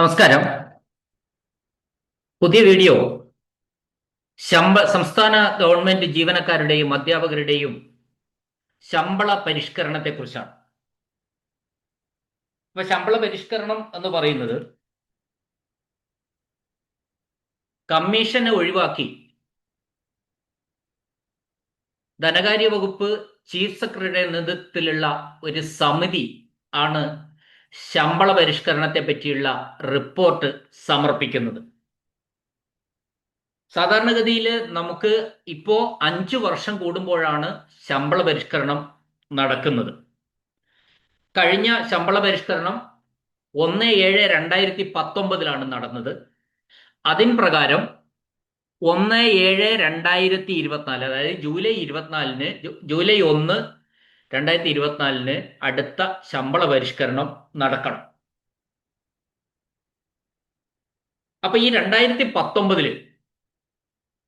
നമസ്കാരം. പുതിയ വീഡിയോ. ശമ്പ സംസ്ഥാന ഗവൺമെന്റ് ജീവനക്കാരുടെയും അധ്യാപകരുടെയും ശമ്പള പരിഷ്കരണത്തെ കുറിച്ചാണ് ഇപ്പൊ ശമ്പള പരിഷ്കരണം എന്ന് പറയുന്നത് കമ്മീഷനെ ഒഴിവാക്കി ധനകാര്യ വകുപ്പ് ചീഫ് സെക്രട്ടറിയുടെ നേതൃത്വത്തിലുള്ള ഒരു സമിതി ആണ് ശമ്പള പരിഷ്കരണത്തെ പറ്റിയുള്ള റിപ്പോർട്ട് സമർപ്പിക്കുന്നത്. സാധാരണഗതിയിൽ നമുക്ക് ഇപ്പോ അഞ്ചു വർഷം കൂടുമ്പോഴാണ് ശമ്പള പരിഷ്കരണം നടക്കുന്നത്. കഴിഞ്ഞ ശമ്പള പരിഷ്കരണം ഒന്ന് ഏഴ് രണ്ടായിരത്തി പത്തൊമ്പതിലാണ് നടന്നത്. അതിൻ പ്രകാരം ഒന്ന് ഏഴ് രണ്ടായിരത്തി ഇരുപത്തിനാല് അതായത് ജൂലൈ ഇരുപത്തിനാലിന് ജൂലൈ ഒന്ന് രണ്ടായിരത്തി ഇരുപത്തിനാലിന് അടുത്ത ശമ്പള പരിഷ്കരണം നടക്കണം. അപ്പൊ ഈ രണ്ടായിരത്തി പത്തൊമ്പതിൽ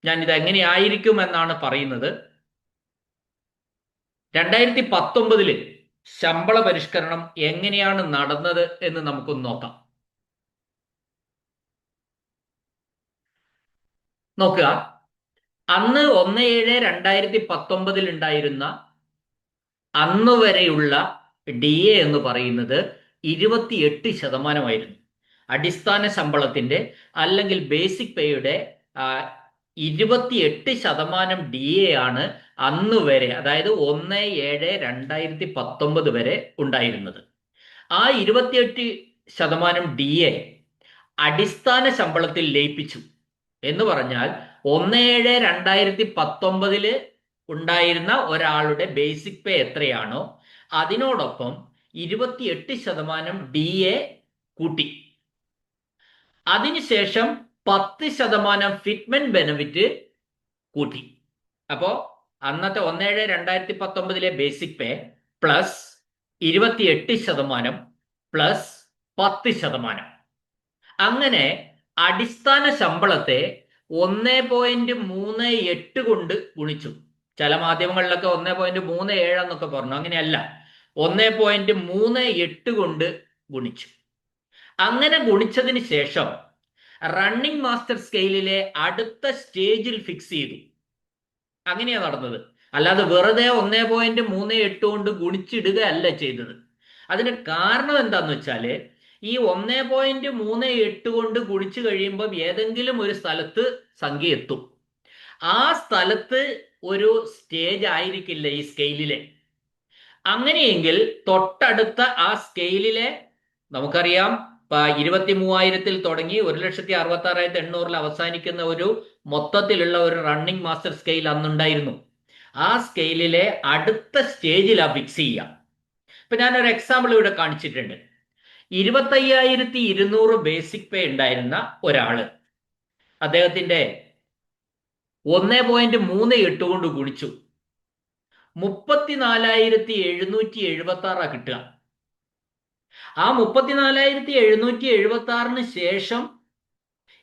ഞാൻ ഇത് എങ്ങനെയായിരിക്കും എന്നാണ് പറയുന്നത്. രണ്ടായിരത്തി പത്തൊമ്പതിൽ ശമ്പള പരിഷ്കരണം എങ്ങനെയാണ് നടന്നത് എന്ന് നമുക്കൊന്ന് നോക്കാം. നോക്കുക. അന്ന് ഒന്ന് ഏഴ് രണ്ടായിരത്തി പത്തൊമ്പതിൽ ഉണ്ടായിരുന്ന അന്ന് വരെയുള്ള ഡി എ എന്ന് പറയുന്നത് ഇരുപത്തിയെട്ട് ശതമാനമായിരുന്നു. അടിസ്ഥാന ശമ്പളത്തിന്റെ അല്ലെങ്കിൽ ബേസിക് പേയുടെ ഇരുപത്തിയെട്ട് ശതമാനം ഡി എ ആണ് അന്ന് വരെ അതായത് ഒന്ന് ഏഴ് രണ്ടായിരത്തി പത്തൊമ്പത് വരെ ഉണ്ടായിരുന്നത്. ആ ഇരുപത്തിയെട്ട് ശതമാനം ഡി എ അടിസ്ഥാന ശമ്പളത്തിൽ ലയിപ്പിച്ചു. എന്ന് പറഞ്ഞാൽ ഒന്ന് ഏഴ് രണ്ടായിരത്തി പത്തൊമ്പതിൽ ഉണ്ടായിരുന്ന ഒരാളുടെ ബേസിക് പേ എത്രയാണോ അതിനോടൊപ്പം ഇരുപത്തിയെട്ട് ശതമാനം ഡി എ കൂട്ടി. അതിനുശേഷം പത്ത് ശതമാനം ഫിറ്റ്മെന്റ് ബെനഫിറ്റ് കൂട്ടി. അപ്പോ അന്നത്തെ ഒന്നേഴ് രണ്ടായിരത്തി പത്തൊമ്പതിലെ ബേസിക് പേ പ്ലസ് ഇരുപത്തിയെട്ട് ശതമാനം പ്ലസ് പത്ത് ശതമാനം. അങ്ങനെ അടിസ്ഥാന ശമ്പളത്തെ ഒന്ന് പോയിന്റ് മൂന്ന് എട്ട് കൊണ്ട് ഗുണിച്ചു. ചില മാധ്യമങ്ങളിലൊക്കെ ഒന്നേ പോയിന്റ് മൂന്ന് ഏഴെന്നൊക്കെ പറഞ്ഞു. അങ്ങനെയല്ല. ഒന്നേ പോയിന്റ് മൂന്ന് എട്ട് കൊണ്ട് ഗുണിച്ചു. അങ്ങനെ ഗുണിച്ചതിന് ശേഷം റണ്ണിംഗ് മാസ്റ്റർ സ്കെയിലിലെ അടുത്ത സ്റ്റേജിൽ ഫിക്സ് ചെയ്തു. അങ്ങനെയാണ് നടന്നത്. അല്ലാതെ വെറുതെ ഒന്നേ പോയിന്റ് മൂന്ന് എട്ട് കൊണ്ട് ഗുണിച്ചിടുക അല്ല ചെയ്തത്. അതിന് കാരണം എന്താന്ന് വെച്ചാൽ ഈ ഒന്നേ പോയിന്റ് മൂന്ന് എട്ട് കൊണ്ട് ഗുണിച്ചു കഴിയുമ്പോൾ ഏതെങ്കിലും ഒരു സ്ഥലത്ത് സംഖ്യ എത്തും. ആ സ്ഥലത്ത് ഒരു സ്റ്റേജ് ആയിരിക്കില്ല ഈ സ്കെയിലിലെ അങ്ങനെയെങ്കിൽ തൊട്ടടുത്ത ആ സ്കെയിലിലെ നമുക്കറിയാം ഇരുപത്തി മൂവായിരത്തിൽ തുടങ്ങി ഒരു ലക്ഷത്തി അറുപത്തി ആറായിരത്തി എണ്ണൂറിൽ അവസാനിക്കുന്ന ഒരു മൊത്തത്തിലുള്ള ഒരു റണ്ണിങ് മാസ്റ്റർ സ്കെയിൽ അന്നുണ്ടായിരുന്നു. ആ സ്കെയിലിലെ അടുത്ത സ്റ്റേജിൽ ആ ഫിക്സ് ചെയ്യുക ഇപ്പൊ ഞാനൊരു എക്സാമ്പിൾ ഇവിടെ കാണിച്ചിട്ടുണ്ട്. ഇരുപത്തയ്യായിരത്തി ഇരുന്നൂറ് ബേസിക് പേ ഉണ്ടായിരുന്ന ഒരാൾ. അദ്ദേഹത്തിന്റെ ഒന്ന് പോയിന്റ് മൂന്ന് എട്ട് കൊണ്ട് ഗുണിച്ചു. മുപ്പത്തിനാലായിരത്തി എഴുന്നൂറ്റി എഴുപത്തി ആറാ കിട്ടുക. ആ മുപ്പത്തിനാലായിരത്തി എഴുന്നൂറ്റി എഴുപത്തി ആറിന് ശേഷം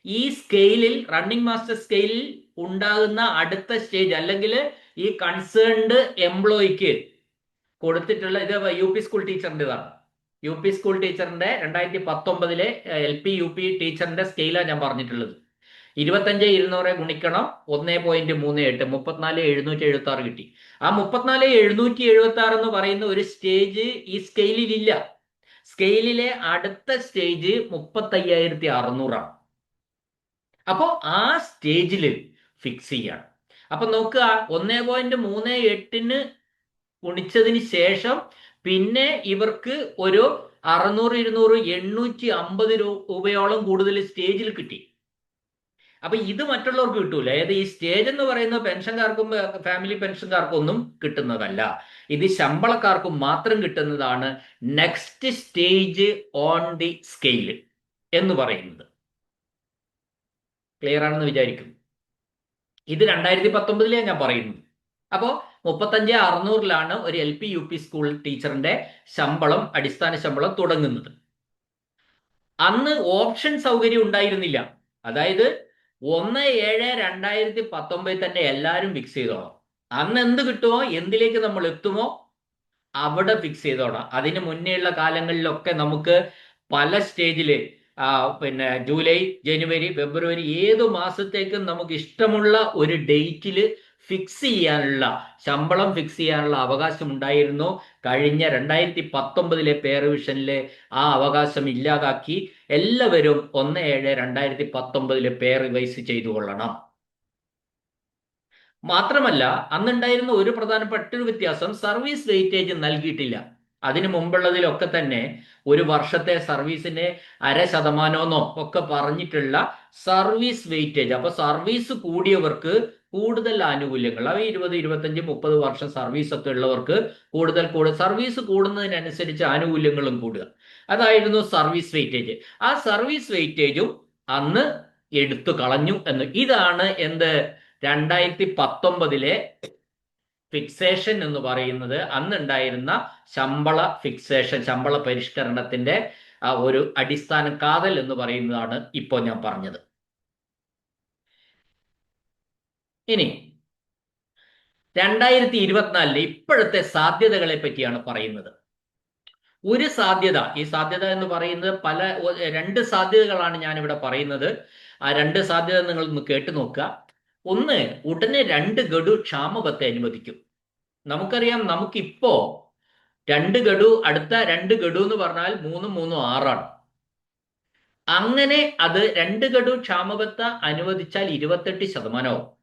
ഈ സ്കെയിലിൽ റണ്ണിംഗ് മാസ്റ്റർ സ്കെയിലിൽ ഉണ്ടാകുന്ന അടുത്ത സ്റ്റേജ് അല്ലെങ്കിൽ ഈ കൺസേൺഡ് എംപ്ലോയിക്ക് കൊടുത്തിട്ടുള്ള ഇത് യു പി സ്കൂൾ ടീച്ചറിന്റെതാണ് യു പി സ്കൂൾ ടീച്ചറിന്റെ രണ്ടായിരത്തി പത്തൊമ്പതിലെ എൽ പി യു പി ടീച്ചറിന്റെ സ്കെയിലാണ് ഞാൻ പറഞ്ഞിട്ടുള്ളത്. ഇരുപത്തഞ്ച് ഇരുന്നൂറെ ഗുണിക്കണം ഒന്ന് പോയിന്റ് മൂന്ന് എട്ട് മുപ്പത്തിനാല് എഴുന്നൂറ്റി എഴുപത്തി ആറ് കിട്ടി. ആ മുപ്പത്തിനാല് എഴുന്നൂറ്റി എഴുപത്തി ആറ് എന്ന് പറയുന്ന ഒരു സ്റ്റേജ് ഈ സ്കെയിലിൽ ഇല്ല. സ്കെയിലിലെ അടുത്ത സ്റ്റേജ് മുപ്പത്തയ്യായിരത്തി അറുന്നൂറാണ് അപ്പോൾ ആ സ്റ്റേജിൽ ഫിക്സ് ചെയ്യാണ്. അപ്പൊ നോക്കുക ഒന്ന് പോയിന്റ് മൂന്ന് എട്ടിന് ഗുണിച്ചതിന് ശേഷം പിന്നെ ഇവർക്ക് ഒരു അറുന്നൂറ് ഇരുന്നൂറ് എണ്ണൂറ്റി അമ്പത് രൂപയോളം കൂടുതൽ സ്റ്റേജിൽ കിട്ടി. അപ്പൊ ഇത് മറ്റുള്ളവർക്ക് കിട്ടൂല. ഏത് ഈ സ്റ്റേജ് എന്ന് പറയുന്നത് പെൻഷൻകാർക്കും ഫാമിലി പെൻഷൻകാർക്കും ഒന്നും കിട്ടുന്നതല്ല. ഇത് ശമ്പളക്കാർക്കും മാത്രം കിട്ടുന്നതാണ് next stage on the scale എന്ന് പറയുന്നത്. ക്ലിയർ ആണെന്ന് വിചാരിക്കും ഇത് രണ്ടായിരത്തി പത്തൊമ്പതിലേ ഞാൻ പറയുന്നത്. അപ്പോൾ മുപ്പത്തഞ്ച് അറുന്നൂറിലാണ് ഒരു L P U P school ടീച്ചറിന്റെ ശമ്പളം അടിസ്ഥാന ശമ്പളം തുടങ്ങുന്നത്. അന്ന് ഓപ്ഷൻ സൗകര്യം ഉണ്ടായിരുന്നില്ല. അതായത് ഒന്ന് ഏഴ് രണ്ടായിരത്തി പത്തൊമ്പതിൽ തന്നെ എല്ലാവരും ഫിക്സ് ചെയ്തോളാം അന്ന് എന്ത് കിട്ടുമോ എന്തിലേക്ക് നമ്മൾ എത്തുമോ അവിടെ ഫിക്സ് ചെയ്തോണം. അതിന് മുന്നേയുള്ള കാലങ്ങളിലൊക്കെ നമുക്ക് പല സ്റ്റേജിൽ പിന്നെ ജൂലൈ ജനുവരി ഫെബ്രുവരി ഏത് മാസത്തേക്കും നമുക്ക് ഇഷ്ടമുള്ള ഒരു ഡേറ്റിൽ ഫിക്സ് ചെയ്യാനുള്ള ശമ്പളം ഫിക്സ് ചെയ്യാനുള്ള അവകാശം ഉണ്ടായിരുന്നു കഴിഞ്ഞ രണ്ടായിരത്തി പത്തൊമ്പതിലെ പേ റിവിഷനിലെ ആ അവകാശം ഇല്ലാതാക്കി എല്ലാവരും ഒന്ന് ഏഴ് രണ്ടായിരത്തി പത്തൊമ്പതിലെ പേ റിവൈസ് ചെയ്തു കൊള്ളണം. മാത്രമല്ല അന്നുണ്ടായിരുന്ന ഒരു പ്രധാനപ്പെട്ട ഒരു വ്യത്യാസം സർവീസ് വെയിറ്റേജ് നൽകിയിട്ടില്ല. അതിനു മുമ്പുള്ളതിലൊക്കെ തന്നെ ഒരു വർഷത്തെ സർവീസിന്റെ അര ശതമാനമെന്നോ ഒക്കെ പറഞ്ഞിട്ടുള്ള സർവീസ് വെയിറ്റേജ്. അപ്പൊ സർവീസ് കൂടിയവർക്ക് കൂടുതൽ ആനുകൂല്യങ്ങൾ. അവ ഇരുപത് ഇരുപത്തഞ്ച് മുപ്പത് വർഷം സർവീസ് ഒക്കെ ഉള്ളവർക്ക് കൂടുതൽ കൂടുതൽ സർവീസ് കൂടുന്നതിനനുസരിച്ച് ആനുകൂല്യങ്ങളും കൂടുക. അതായിരുന്നു സർവീസ് വെയിറ്റേജ്. ആ സർവീസ് വെയിറ്റേജും അന്ന് എടുത്തു കളഞ്ഞു എന്ന്. ഇതാണ് എന്ത് രണ്ടായിരത്തി പത്തൊമ്പതിലെ ഫിക്സേഷൻ എന്ന് പറയുന്നത് അന്നുണ്ടായിരുന്ന ശമ്പള ഫിക്സേഷൻ ശമ്പള പരിഷ്കരണത്തിന്റെ ഒരു അടിസ്ഥാന കാതൽ എന്ന് പറയുന്നതാണ് ഇപ്പോൾ ഞാൻ പറഞ്ഞത്. ഇനി രണ്ടായിരത്തി ഇരുപത്തിനാലിലെ ഇപ്പോഴത്തെ സാധ്യതകളെ പറ്റിയാണ് പറയുന്നത്. ഒരു സാധ്യത ഈ സാധ്യത എന്ന് പറയുന്നത് പല രണ്ട് സാധ്യതകളാണ് ഞാൻ ഇവിടെ പറയുന്നത്. ആ രണ്ട് സാധ്യത നിങ്ങൾ ഒന്ന് കേട്ടു നോക്കുക. ഒന്ന് ഉടനെ രണ്ട് ഗഡു ക്ഷാമബത്തെ അനുവദിക്കും. നമുക്കറിയാം നമുക്കിപ്പോ രണ്ട് ഗഡു അടുത്ത രണ്ട് ഗഡു എന്ന് പറഞ്ഞാൽ മൂന്നും മൂന്നും ആറാണ്. അങ്ങനെ അത് രണ്ട് ഗഡു ക്ഷാമബത്ത അനുവദിച്ചാൽ ഇരുപത്തെട്ട് ശതമാനവും.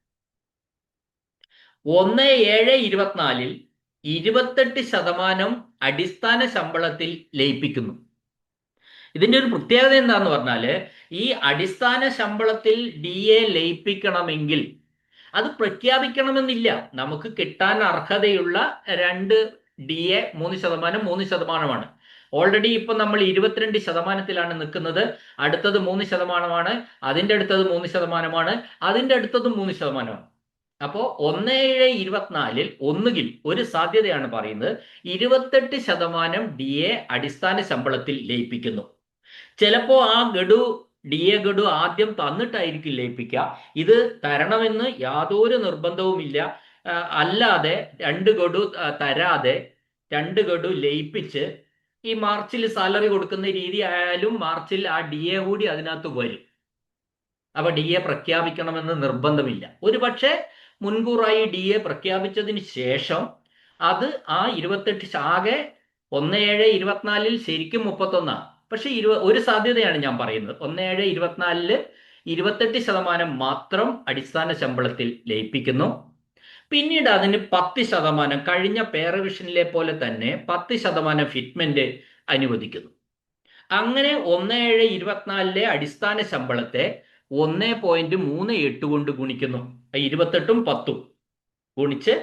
ഒന്ന് ഏഴ് ഇരുപത്തിനാലിൽ ഇരുപത്തെട്ട് ശതമാനം അടിസ്ഥാന ശമ്പളത്തിൽ ലയിപ്പിക്കുന്നു. ഇതിന്റെ ഒരു പ്രത്യേകത എന്താന്ന് പറഞ്ഞാൽ ഈ അടിസ്ഥാന ശമ്പളത്തിൽ ഡി എ ലയിപ്പിക്കണമെങ്കിൽ അത് പ്രഖ്യാപിക്കണമെന്നില്ല. നമുക്ക് കിട്ടാൻ അർഹതയുള്ള രണ്ട് ഡി എ മൂന്ന് ശതമാനം മൂന്ന് ശതമാനമാണ്. ഓൾറെഡി ഇപ്പൊ നമ്മൾ ഇരുപത്തിരണ്ട് ശതമാനത്തിലാണ് നിൽക്കുന്നത്. അടുത്തത് മൂന്ന് ശതമാനമാണ്. അതിന്റെ അടുത്തത് മൂന്ന് ശതമാനമാണ്. അതിന്റെ അടുത്തത് മൂന്ന് ശതമാനമാണ്. അപ്പോ ഒന്ന് ഏഴ് ഇരുപത്തിനാലിൽ ഒന്നുകിൽ ഒരു സാധ്യതയാണ് പറയുന്നത്. ഇരുപത്തെട്ട് ശതമാനം ഡി എ അടിസ്ഥാന ശമ്പളത്തിൽ ലയിപ്പിക്കുന്നു. ചിലപ്പോ ആ ഗഡു ഡി എ ഗഡു ആദ്യം തന്നിട്ടായിരിക്കും ലയിപ്പിക്കുക ഇത് തരണമെന്ന് യാതൊരു നിർബന്ധവുമില്ല. അല്ലാതെ രണ്ട് ഗഡു തരാതെ രണ്ട് ഗഡു ലയിപ്പിച്ച് ഈ മാർച്ചിൽ സാലറി കൊടുക്കുന്ന രീതി ആയാലും മാർച്ചിൽ ആ ഡി എ കൂടി അതിനകത്ത് വരും. അപ്പൊ ഡി എ പ്രഖ്യാപിക്കണമെന്ന് നിർബന്ധമില്ല. ഒരു പക്ഷേ മുൻകൂറായി ഡി എ പ്രഖ്യാപിച്ചതിന് ശേഷം അത് ആ ഇരുപത്തെട്ട് ആകെ ഒന്ന് ഏഴ് ഇരുപത്തിനാലിൽ ശരിക്കും മുപ്പത്തൊന്നാണ് പക്ഷെ ഇരുപ ഒരു സാധ്യതയാണ് ഞാൻ പറയുന്നത്. ഒന്ന് ഏഴ് ഇരുപത്തിനാലിൽ ഇരുപത്തെട്ട് ശതമാനം മാത്രം അടിസ്ഥാന ശമ്പളത്തിൽ ലയിപ്പിക്കുന്നു. പിന്നീട് അതിന് പത്ത് ശതമാനം കഴിഞ്ഞ പേറവിഷനിലെ പോലെ തന്നെ പത്ത് ശതമാനം ഫിറ്റ്മെന്റ് അനുവദിക്കുന്നു. അങ്ങനെ ഒന്ന് ഏഴ് ഇരുപത്തിനാലിലെ അടിസ്ഥാന ശമ്പളത്തെ ഒന്ന് പോയിന്റ് മൂന്ന് എട്ട് കൊണ്ട് ഗുണിക്കുന്നു. ഇരുപത്തെട്ടും പത്തും ഗുണിച്ച്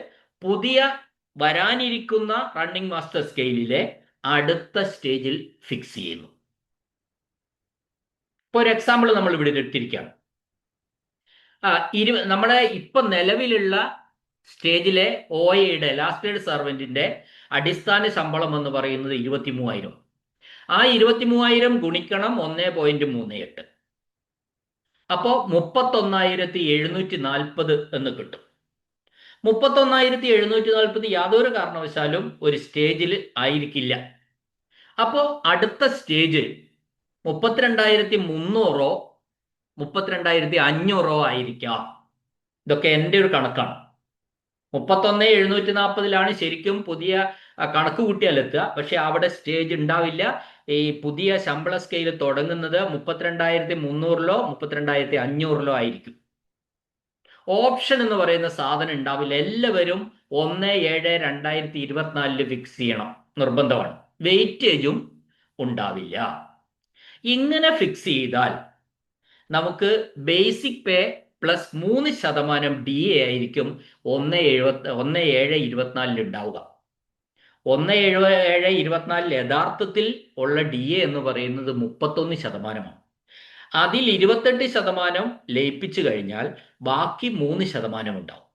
പുതിയ വരാനിരിക്കുന്ന റണ്ണിംഗ് മാസ്റ്റർ സ്കെയിലിലെ അടുത്ത സ്റ്റേജിൽ ഫിക്സ് ചെയ്യുന്നു. ഇപ്പൊ ഒരു എക്സാമ്പിൾ നമ്മൾ ഇവിടെ എടുത്തിരിക്കുകയാണ് ആ നമ്മുടെ ഇപ്പൊ നിലവിലുള്ള സ്റ്റേജിലെ ഒ എയുടെ ലാസ്റ്റ് എയ്ഡ് സർവന്റിന്റെ അടിസ്ഥാന ശമ്പളം എന്ന് പറയുന്നത് ഇരുപത്തി മൂവായിരം ആ ഇരുപത്തി മൂവായിരം ഗുണിക്കണം ഒന്ന് പോയിന്റ് മൂന്ന് എട്ട്. അപ്പോ മുപ്പത്തൊന്നായിരത്തി എഴുന്നൂറ്റി നാൽപ്പത് എന്ന് കിട്ടും. മുപ്പത്തൊന്നായിരത്തി എഴുന്നൂറ്റി നാൽപ്പത് യാതൊരു കാരണവശാലും ഒരു സ്റ്റേജിൽ ആയിരിക്കില്ല. അപ്പോ അടുത്ത സ്റ്റേജ് മുപ്പത്തിരണ്ടായിരത്തി മുന്നൂറോ മുപ്പത്തിരണ്ടായിരത്തി അഞ്ഞൂറോ ആയിരിക്കാം. ഇതൊക്കെ എന്റെ ഒരു കണക്കാണ്. മുപ്പത്തൊന്ന് എഴുന്നൂറ്റി നാൽപ്പതിലാണ് ശരിക്കും പുതിയ കണക്ക് കൂട്ടിയാൽ എത്തുക പക്ഷെ അവിടെ സ്റ്റേജ് ഉണ്ടാവില്ല. ഈ പുതിയ ശമ്പള സ്കെയിൽ തുടങ്ങുന്നത് മുപ്പത്തിരണ്ടായിരത്തി മുന്നൂറിലോ മുപ്പത്തിരണ്ടായിരത്തി അഞ്ഞൂറിലോ ആയിരിക്കും. ഓപ്ഷൻ എന്ന് പറയുന്ന സാധനം ഉണ്ടാവില്ല. എല്ലാവരും ഒന്ന് ഏഴ് രണ്ടായിരത്തി ഇരുപത്തിനാലിൽ ഫിക്സ് ചെയ്യണം. നിർബന്ധമാണ്. വെയിറ്റേജും ഉണ്ടാവില്ല. ഇങ്ങനെ ഫിക്സ് ചെയ്താൽ നമുക്ക് ബേസിക് പേ പ്ലസ് മൂന്ന് ശതമാനം ഡി എ ആയിരിക്കും ഒന്ന് എഴുപത്തി ഒന്ന് ഏഴ് ഇരുപത്തിനാലിൽ ഉണ്ടാവുക. ഒന്ന് എഴുപ ഏഴ് ഇരുപത്തിനാലിൽ യഥാർത്ഥത്തിൽ ഉള്ള ഡി എ എന്ന് പറയുന്നത് മുപ്പത്തൊന്ന് ശതമാനമാണ്. അതിൽ ഇരുപത്തെട്ട് ശതമാനം ലയിപ്പിച്ചു കഴിഞ്ഞാൽ ബാക്കി മൂന്ന് ശതമാനം ഉണ്ടാവും.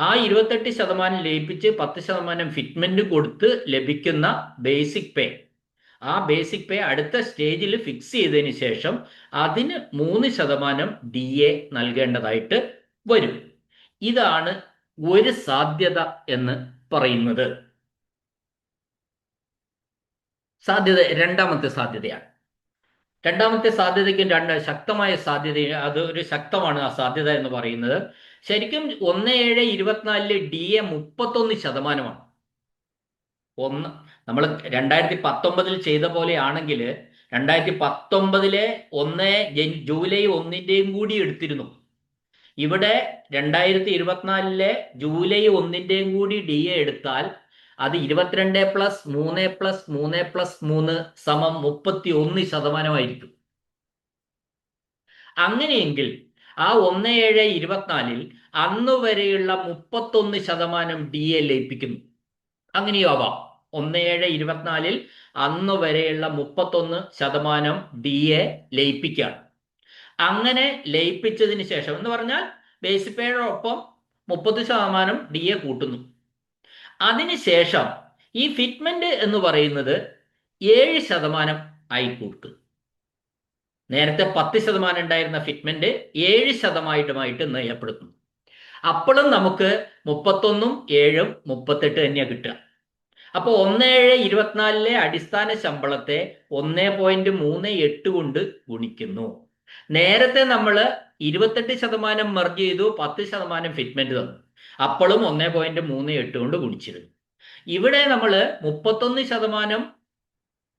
ആ ഇരുപത്തെട്ട് ശതമാനം ലയിപ്പിച്ച് പത്ത് ശതമാനം ഫിറ്റ്മെന്റ് കൊടുത്ത് ലഭിക്കുന്ന ബേസിക് പേ ആ ബേസിക് പേ അടുത്ത സ്റ്റേജിൽ ഫിക്സ് ചെയ്തതിന് ശേഷം അതിന് മൂന്ന് ശതമാനം ഡി എ നൽകേണ്ടതായിട്ട് വരും. ഇതാണ് ഒരു സാധ്യത എന്ന് പറയുന്നത്. സാധ്യത രണ്ടാമത്തെ സാധ്യതയാണ്. രണ്ടാമത്തെ സാധ്യതയ്ക്കും രണ്ട് ശക്തമായ സാധ്യത അത് ഒരു ശക്തമാണ് ആ സാധ്യത എന്ന് പറയുന്നത്. ശരിക്കും ഒന്ന് ഏഴ് ഇരുപത്തിനാലിൽ ഡി എ മുപ്പത്തൊന്ന് ശതമാനമാണ്. ഒന്ന് നമ്മൾ രണ്ടായിരത്തി പത്തൊമ്പതിൽ ചെയ്ത പോലെയാണെങ്കിൽ രണ്ടായിരത്തി പത്തൊമ്പതിലെ ഒന്ന് ജൂലൈ ഒന്നിന്റെയും കൂടി എടുത്തിരുന്നു. ഇവിടെ രണ്ടായിരത്തി ഇരുപത്തിനാലിലെ ജൂലൈ ഒന്നിന്റെയും കൂടി ഡി എ എടുത്താൽ അത് ഇരുപത്തിരണ്ട് പ്ലസ് മൂന്ന് പ്ലസ് മൂന്ന് പ്ലസ് മൂന്ന് സമം മുപ്പത്തി ഒന്ന് ശതമാനമായിരിക്കും. അങ്ങനെയെങ്കിൽ ആ ഒന്ന് ഏഴ് ഇരുപത്തിനാലിൽ അന്ന് വരെയുള്ള മുപ്പത്തൊന്ന് ശതമാനം ഡി എ ലയിപ്പിക്കുന്നു. അങ്ങനെയോ ആവാം. ഒന്ന് ഏഴ് ഇരുപത്തിനാലിൽ അന്ന് വരെയുള്ള മുപ്പത്തൊന്ന് ശതമാനം ഡി എ ലയിപ്പിക്കുകയാണ് അങ്ങനെ ലയിപ്പിച്ചതിന് ശേഷം എന്ന് പറഞ്ഞാൽ പേയോടൊപ്പം മുപ്പത് ശതമാനം ഡി എ കൂട്ടുന്നു. അതിനുശേഷം ഈ ഫിറ്റ്മെന്റ് എന്ന് പറയുന്നത് ഏഴ് ശതമാനം ആയി കൂട്ടും നേരത്തെ പത്ത് ശതമാനം ഉണ്ടായിരുന്ന ഫിറ്റ്മെന്റ് ഏഴ് ശതമാനമായിട്ട് നയപ്പെടുത്തുന്നു. അപ്പോഴും നമുക്ക് മുപ്പത്തൊന്നും ഏഴും മുപ്പത്തെട്ട് തന്നെയാണ് കിട്ടുക. അപ്പോൾ ഒന്ന് ഏഴ് ഇരുപത്തിനാലിലെ അടിസ്ഥാന ശമ്പളത്തെ ഒന്ന് പോയിന്റ് മൂന്ന് എട്ട് കൊണ്ട് ഗുണിക്കുന്നു. നേരത്തെ നമ്മൾ ഇരുപത്തെട്ട് ശതമാനം മെർജ് ചെയ്തു പത്ത് ശതമാനം ഫിറ്റ്മെന്റ് തന്നു. അപ്പോഴും ഒന്ന് പോയിന്റ് മൂന്ന് എട്ട് കൊണ്ട് ഗുണിച്ചിരുന്നു. ഇവിടെ നമ്മൾ മുപ്പത്തൊന്ന് ശതമാനം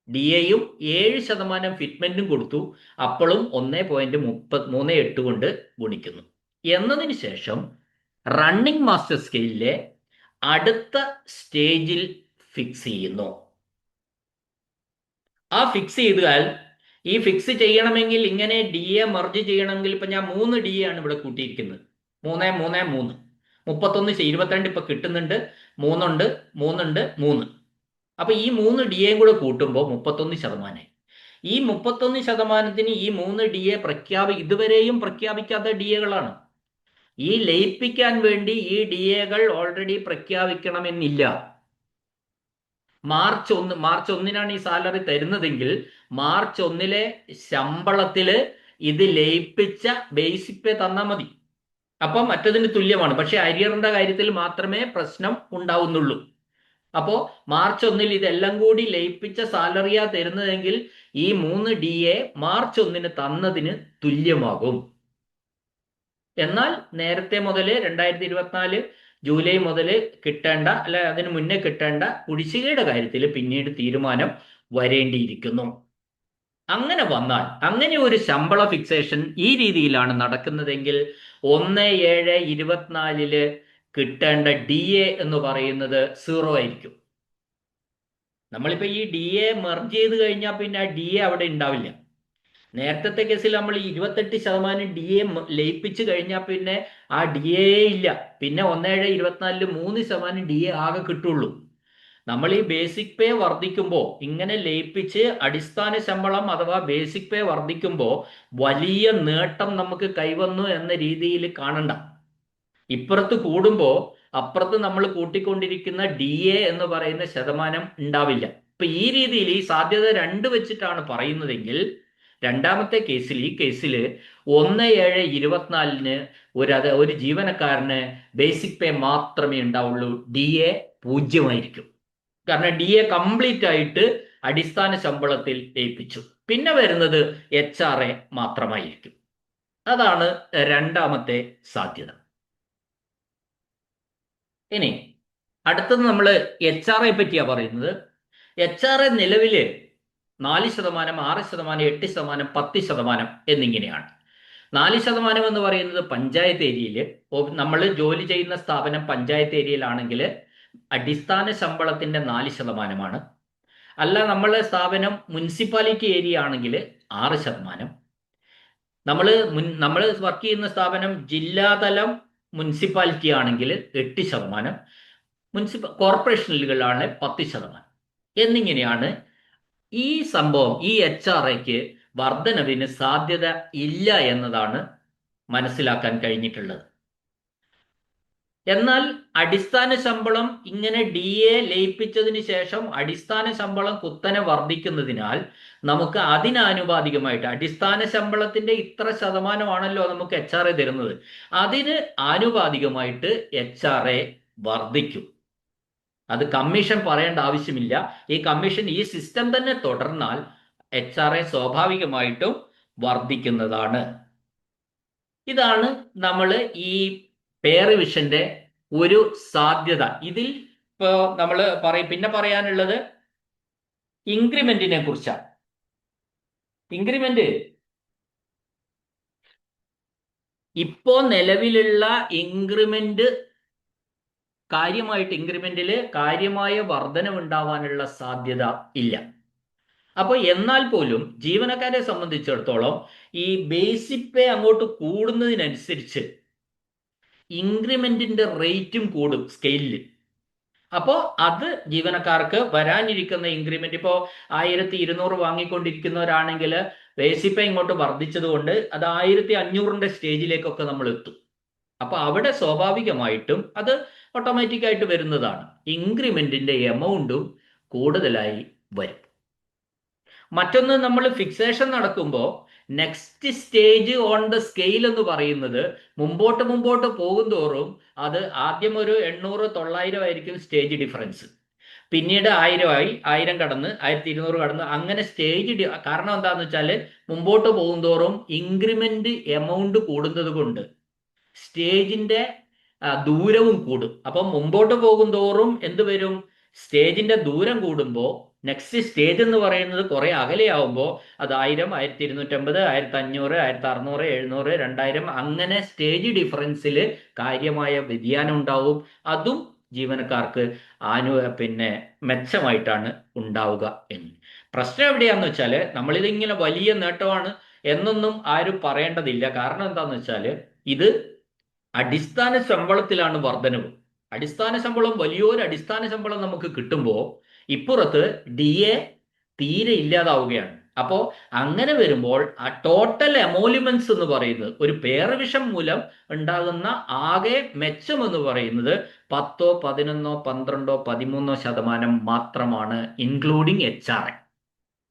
ഡി എയും ഏഴ് ശതമാനം ഫിറ്റ്മെന്റും കൊടുത്തു. അപ്പോഴും ഒന്ന് പോയിന്റ് മുപ്പത് മൂന്ന് എട്ട് കൊണ്ട് ഗുണിക്കുന്നു. എന്നതിന് ശേഷം റണ്ണിംഗ് മാസ്റ്റർ സ്കെയിലിലെ അടുത്ത സ്റ്റേജിൽ ഫിക്സ് ചെയ്യുന്നു. ആ ഫിക്സ് ചെയ്താൽ ഈ ഫിക്സ് ചെയ്യണമെങ്കിൽ ഇങ്ങനെ ഡി എ മർജ് ചെയ്യണമെങ്കിൽ ഇപ്പൊ ഞാൻ മൂന്ന് ഡി എ ആണ് ഇവിടെ കൂട്ടിയിരിക്കുന്നത്. മൂന്ന് മൂന്ന് മൂന്ന്. മുപ്പത്തൊന്ന് ഇരുപത്തിരണ്ട് ഇപ്പൊ കിട്ടുന്നുണ്ട്. മൂന്നുണ്ട് മൂന്നുണ്ട് മൂന്ന്. അപ്പൊ ഈ മൂന്ന് ഡി എയും കൂടെ കൂട്ടുമ്പോൾ മുപ്പത്തൊന്ന് ശതമാനമായി. ഈ മുപ്പത്തൊന്ന് ശതമാനത്തിന് ഈ മൂന്ന് ഡി എ പ്രഖ്യാപി ഇതുവരെയും പ്രഖ്യാപിക്കാത്ത ഡി എകളാണ് ഈ ലയിപ്പിക്കാൻ വേണ്ടി ഈ ഡി എകൾ ഓൾറെഡി പ്രഖ്യാപിക്കണമെന്നില്ല. മാർച്ച് ഒന്ന് മാർച്ച് ഒന്നിനാണ് ഈ സാലറി തരുന്നതെങ്കിൽ മാർച്ച് ഒന്നിലെ ശമ്പളത്തിൽ ഇത് ലയിപ്പിച്ച ബേസിക് പേ തന്നാൽ മതി. അപ്പൊ മറ്റതിന് തുല്യമാണ്. പക്ഷെ അരിയറിന്റെ കാര്യത്തിൽ മാത്രമേ പ്രശ്നം ഉണ്ടാവുന്നുള്ളൂ. അപ്പോ മാർച്ച് ഒന്നിൽ ഇതെല്ലാം കൂടി ലയിപ്പിച്ച സാലറിയാ തരുന്നതെങ്കിൽ ഈ മൂന്ന് ഡി എ മാർച്ച് ഒന്നിന് തന്നതിന് തുല്യമാകും. എന്നാൽ നേരത്തെ മുതൽ രണ്ടായിരത്തി ഇരുപത്തിനാല് ജൂലൈ മുതൽ കിട്ടേണ്ട അല്ലെ അതിന് മുന്നേ കിട്ടേണ്ട കുടിശ്ശികയുടെ കാര്യത്തിൽ പിന്നീട് തീരുമാനം വരേണ്ടിയിരിക്കുന്നു. അങ്ങനെ വന്നാൽ അങ്ങനെ ഒരു ശമ്പള ഫിക്സേഷൻ ഈ രീതിയിലാണ് നടക്കുന്നതെങ്കിൽ ഒന്ന് ഏഴ് ഇരുപത്തിനാലിൽ കിട്ടേണ്ട ഡി എ എന്ന് പറയുന്നത് സീറോ ആയിരിക്കും. നമ്മളിപ്പോ ഈ ഡി എ മെർജ് ചെയ്ത് കഴിഞ്ഞാൽ പിന്നെ ഡി എ അവിടെ ഉണ്ടാവില്ല. നേരത്തെ കേസിൽ നമ്മൾ ഇരുപത്തെട്ട് ശതമാനം ഡി എ ലയിപ്പിച്ചു കഴിഞ്ഞാൽ പിന്നെ ആ ഡി എ ഇല്ല. പിന്നെ ഒന്നേഴ് ഇരുപത്തിനാലിൽ മൂന്ന് ശതമാനം ഡി എ ആകെ കിട്ടുള്ളൂ. നമ്മൾ ഈ ബേസിക് പേ വർദ്ധിക്കുമ്പോൾ ഇങ്ങനെ ലയിപ്പിച്ച് അടിസ്ഥാന ശമ്പളം അഥവാ ബേസിക് പേ വർദ്ധിക്കുമ്പോൾ വലിയ നേട്ടം നമുക്ക് കൈവന്നു എന്ന രീതിയിൽ കാണണ്ട. ഇപ്പുറത്ത് കൂടുമ്പോൾ അപ്പുറത്ത് നമ്മൾ കൂട്ടിക്കൊണ്ടിരിക്കുന്ന ഡി എ എന്ന് പറയുന്ന ശതമാനം ഉണ്ടാവില്ല. ഇപ്പൊ ഈ രീതിയിൽ ഈ സാധ്യത രണ്ട് വെച്ചിട്ടാണ് പറയുന്നതെങ്കിൽ രണ്ടാമത്തെ കേസിൽ ഈ കേസിൽ ഒന്ന് ഏഴ് ഇരുപത്തിനാലിന് ഒരു അത് ഒരു ജീവനക്കാരന് ബേസിക് പേ മാത്രമേ ഉണ്ടാവുള്ളൂ. ഡി എ പൂജ്യമായിരിക്കും. കാരണം ഡി എ കംപ്ലീറ്റ് ആയിട്ട് അടിസ്ഥാന ശമ്പളത്തിൽ ഏൽപ്പിച്ചു പിന്നെ വരുന്നത് എച്ച് ആർ എ മാത്രമായിരിക്കും. അതാണ് രണ്ടാമത്തെ സാധ്യത. ഇനി അടുത്തത് നമ്മൾ എച്ച് ആർ എ പറ്റിയാണ് പറയുന്നത്. എച്ച് ആർ എ നിലവിൽ നാല് ശതമാനം ആറ് ശതമാനം എട്ട് ശതമാനം പത്ത് ശതമാനം എന്നിങ്ങനെയാണ്. നാല് ശതമാനം എന്ന് പറയുന്നത് പഞ്ചായത്ത് ഏരിയയിൽ നമ്മൾ ജോലി ചെയ്യുന്ന സ്ഥാപനം പഞ്ചായത്ത് ഏരിയയിലാണെങ്കിൽ അടിസ്ഥാന ശമ്പളത്തിന്റെ നാല് ശതമാനമാണ്. അല്ല നമ്മളെ സ്ഥാപനം മുനിസിപ്പാലിറ്റി ഏരിയ ആണെങ്കിൽ ആറ് ശതമാനം. നമ്മൾ മുൻ നമ്മൾ വർക്ക് ചെയ്യുന്ന സ്ഥാപനം ജില്ലാതലം മുനിസിപ്പാലിറ്റി ആണെങ്കിൽ എട്ട് ശതമാനം. മുനിസിപ്പ കോർപ്പറേഷനുകളാണ് പത്ത് ശതമാനം. എന്നിങ്ങനെയാണ് ഈ സംഭവം ഈ എച്ച് ആർ ഐക്ക് വർധനവിന് സാധ്യത ഇല്ല എന്നതാണ് മനസ്സിലാക്കാൻ കഴിഞ്ഞിട്ടുള്ളത്. എന്നാൽ അടിസ്ഥാന ശമ്പളം ഇങ്ങനെ ഡി എ ലയിപ്പിച്ചതിന് ശേഷം അടിസ്ഥാന ശമ്പളം കുത്തനെ വർദ്ധിക്കുന്നതിനാൽ നമുക്ക് അതിനാനുപാതികമായിട്ട് അടിസ്ഥാന ശമ്പളത്തിന്റെ ഇത്ര ശതമാനമാണല്ലോ നമുക്ക് എച്ച് ആർ എ തരുന്നത്. അതിന് ആനുപാതികമായിട്ട് എച്ച് ആർ എ വർദ്ധിക്കും. അത് കമ്മീഷൻ പറയേണ്ട ആവശ്യമില്ല. ഈ കമ്മീഷൻ ഈ സിസ്റ്റം തന്നെ തുടർന്നാൽ എച്ച് ആർ എ സ്വാഭാവികമായിട്ടും വർദ്ധിക്കുന്നതാണ്. ഇതാണ് നമ്മൾ ഈ പേ റിവിഷന്റെ ഒരു സാധ്യത. ഇതിൽ ഇപ്പോ നമ്മൾ പറയും പിന്നെ പറയാനുള്ളത് ഇൻക്രിമെന്റിനെ കുറിച്ചാണ്. ഇൻക്രിമെന്റ് ഇപ്പോ നിലവിലുള്ള ഇൻക്രിമെന്റ് കാര്യമായിട്ട് ഇൻക്രിമെന്റിൽ കാര്യമായ വർധനവുണ്ടാവാനുള്ള സാധ്യത ഇല്ല. അപ്പോൾ എന്നാൽ പോലും ജീവനക്കാരെ സംബന്ധിച്ചിടത്തോളം ഈ ബേസിക് പേ അങ്ങോട്ട് കൂടുന്നതിനനുസരിച്ച് ഇൻക്രിമെന്റിന്റെ റേറ്റും കൂടും സ്കെയിലിൽ അപ്പോൾ അത് ജീവനക്കാർക്ക് വരാനിരിക്കുന്ന ഇൻക്രിമെന്റ് ഇപ്പോൾ ആയിരത്തി ഇരുന്നൂറ് വാങ്ങിക്കൊണ്ടിരിക്കുന്നവരാണെങ്കിൽ ബേസിക് പേ ഇങ്ങോട്ട് വർദ്ധിച്ചത് കൊണ്ട് അത് ആയിരത്തി അഞ്ഞൂറിന്റെ സ്റ്റേജിലേക്കൊക്കെ നമ്മൾ എത്തും. അപ്പൊ അവിടെ സ്വാഭാവികമായിട്ടും അത് ഓട്ടോമാറ്റിക് ആയിട്ട് വരുന്നതാണ്. ഇൻക്രിമെന്റിന്റെ എമൗണ്ടും കൂടുതലായി വരും. മറ്റൊന്ന് നമ്മൾ ഫിക്സേഷൻ നടക്കുമ്പോൾ next stage on the scale എന്ന് പറയുന്നത് മുമ്പോട്ട് മുമ്പോട്ട് പോകും തോറും അത് ആദ്യം ഒരു എണ്ണൂറ് തൊള്ളായിരം ആയിരിക്കും സ്റ്റേജ് ഡിഫറൻസ് പിന്നീട് ആയിരമായി ആയിരം കടന്ന് ആയിരത്തി ഇരുന്നൂറ് കടന്ന് അങ്ങനെ സ്റ്റേജ് കാരണം എന്താന്ന് വെച്ചാൽ മുമ്പോട്ട് പോകും തോറും ഇൻക്രിമെന്റ് എമൗണ്ട് കൂടുന്നത് കൊണ്ട് സ്റ്റേജിന്റെ ദൂരവും കൂടും. അപ്പം മുമ്പോട്ട് പോകും തോറും എന്ത് വരും? സ്റ്റേജിന്റെ ദൂരം കൂടുമ്പോൾ നെക്സ്റ്റ് സ്റ്റേജ് എന്ന് പറയുന്നത് കുറെ അകലെയാവുമ്പോൾ അത് ആയിരം ആയിരത്തി ഇരുന്നൂറ്റമ്പത് ആയിരത്തി അഞ്ഞൂറ് ആയിരത്തി അറുന്നൂറ് എഴുന്നൂറ് രണ്ടായിരം അങ്ങനെ സ്റ്റേജ് ഡിഫറൻസിൽ കാര്യമായ വ്യതിയാനം ഉണ്ടാവും. അതും ജീവനക്കാർക്ക് ആനു പിന്നെ മെച്ചമായിട്ടാണ് ഉണ്ടാവുക എന്ന്. പ്രശ്നം എവിടെയാന്ന് വെച്ചാൽ നമ്മളിതിങ്ങനെ വലിയ നേട്ടമാണ് എന്നൊന്നും ആരും പറയേണ്ടതില്ല. കാരണം എന്താന്ന് വെച്ചാൽ ഇത് അടിസ്ഥാന ശമ്പളത്തിലാണ് വർധനവ്. അടിസ്ഥാന ശമ്പളം വലിയൊരു അടിസ്ഥാന ശമ്പളം നമുക്ക് കിട്ടുമ്പോൾ ഇപ്പുറത്ത് ഡി എ തീരെ ഇല്ലാതാവുകയാണ്. അപ്പോൾ അങ്ങനെ വരുമ്പോൾ ആ ടോട്ടൽ എമോലിമെന്റ്സ് എന്ന് പറയുന്നത് ഒരു പേറവിഷം മൂലം ഉണ്ടാകുന്ന ആകെ മെച്ചം എന്ന് പറയുന്നത് പത്തോ പതിനൊന്നോ പന്ത്രണ്ടോ പതിമൂന്നോ ശതമാനം മാത്രമാണ് including H R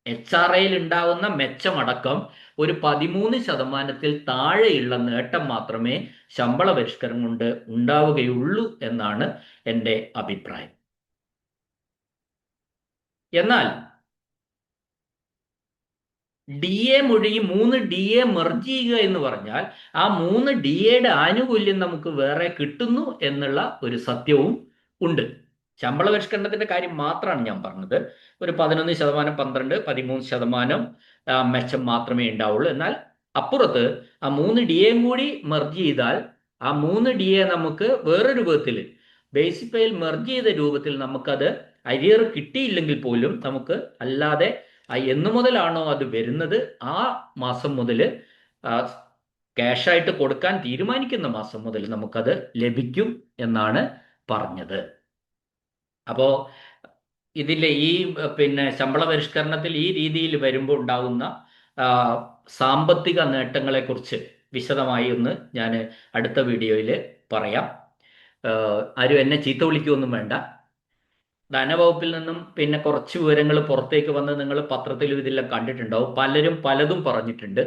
H R ഐയിൽ ഉണ്ടാവുന്ന മെച്ചമടക്കം ഒരു പതിമൂന്ന് ശതമാനത്തിൽ താഴെയുള്ള നേട്ടം മാത്രമേ ശമ്പള പരിഷ്കരണം കൊണ്ട് ഉണ്ടാവുകയുള്ളൂ എന്നാണ് എന്റെ അഭിപ്രായം. എന്നാൽ ഡി എ മൊഴി മൂന്ന് ഡി എ മെർജ് ചെയ്യുക എന്ന് പറഞ്ഞാൽ ആ മൂന്ന് ഡി എയുടെ ആനുകൂല്യം നമുക്ക് വേറെ കിട്ടുന്നു എന്നുള്ള ഒരു സത്യവും ഉണ്ട്. ശമ്പള പരിഷ്കരണത്തിന്റെ കാര്യം മാത്രമാണ് ഞാൻ പറഞ്ഞത്. ഒരു പതിനൊന്ന് ശതമാനം പന്ത്രണ്ട് പതിമൂന്ന് ശതമാനം മെച്ചം മാത്രമേ ഉണ്ടാവുള്ളൂ. എന്നാൽ അപ്പുറത്ത് ആ മൂന്ന് ഡി എയും കൂടി മെർജ് ചെയ്താൽ ആ മൂന്ന് ഡി എ നമുക്ക് വേറെ രൂപത്തിൽ ബേസിക് പേയിൽ മെർജ് ചെയ്ത രൂപത്തിൽ നമുക്കത് അരിയർ കിട്ടിയില്ലെങ്കിൽ പോലും നമുക്ക് അല്ലാതെ എന്നു മുതലാണോ അത് വരുന്നത്? ആ മാസം മുതൽ ക്യാഷായിട്ട് കൊടുക്കാൻ തീരുമാനിക്കുന്ന മാസം മുതൽ നമുക്കത് ലഭിക്കും എന്നാണ് പറഞ്ഞത്. അപ്പോൾ ഇതിലെ ഈ പിന്നെ ശമ്പള പരിഷ്കരണത്തിൽ ഈ രീതിയിൽ വരുമ്പോൾ ഉണ്ടാകുന്ന സാമ്പത്തിക നേട്ടങ്ങളെക്കുറിച്ച് വിശദമായി ഒന്ന് ഞാൻ അടുത്ത വീഡിയോയിൽ പറയാം. ആരും എന്നെ ചീത്ത വിളിക്കുകയൊന്നും വേണ്ട. ധനവകുപ്പിൽ നിന്നും പിന്നെ കുറച്ച് വിവരങ്ങൾ പുറത്തേക്ക് വന്ന് നിങ്ങൾ പത്രത്തിലും ഇതെല്ലാം കണ്ടിട്ടുണ്ടാവും. പലരും പലതും പറഞ്ഞിട്ടുണ്ട്.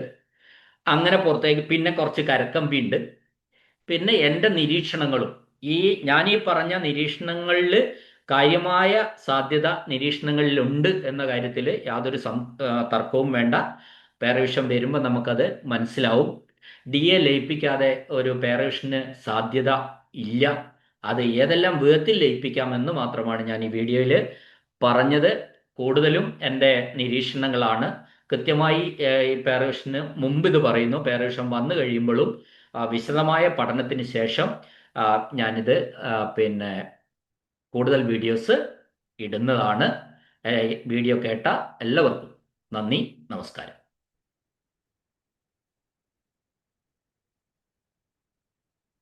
അങ്ങനെ പുറത്തേക്ക് പിന്നെ കുറച്ച് കരക്കമ്പി ഉണ്ട് പിന്നെ എന്റെ നിരീക്ഷണങ്ങളും ഈ ഞാൻ ഈ പറഞ്ഞ നിരീക്ഷണങ്ങളിൽ കാര്യമായ സാധ്യത നിരീക്ഷണങ്ങളിലുണ്ട് എന്ന കാര്യത്തിൽ യാതൊരു തർക്കവും വേണ്ട. പേരവിഷം വരുമ്പോൾ നമുക്കത് മനസ്സിലാവും. ഡി എ ലയിപ്പിക്കാതെ ഒരു പേരവിഷന് സാധ്യത ഇല്ല. അത് ഏതെല്ലാം വിധത്തിൽ ലയിപ്പിക്കാമെന്ന് മാത്രമാണ് ഞാൻ ഈ വീഡിയോയിൽ പറഞ്ഞത്. കൂടുതലും എന്റെ നിരീക്ഷണങ്ങളാണ്. കൃത്യമായി ഈ പേരവിഷന് മുമ്പ് ഇത് പറയുന്നു. പേരവിഷം വന്നു കഴിയുമ്പോഴും വിശദമായ പഠനത്തിന് ശേഷം ഞാനിത് പിന്നെ കൂടുതൽ വീഡിയോസ് ഇടുന്നതാണ്. വീഡിയോ കേട്ട എല്ലാവർക്കും നന്ദി നമസ്കാരം.